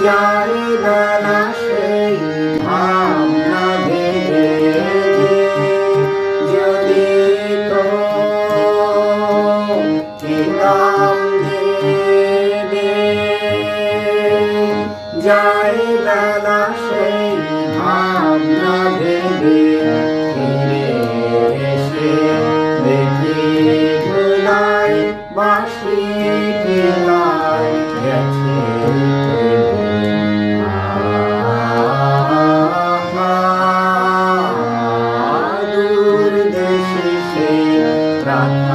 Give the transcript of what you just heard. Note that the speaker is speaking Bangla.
জানি না না সেই ভাবনা ভেঙে যদি তো কিতাম দেবে যাই না সেই ভাবনা ভেবে বাসি কেনা 것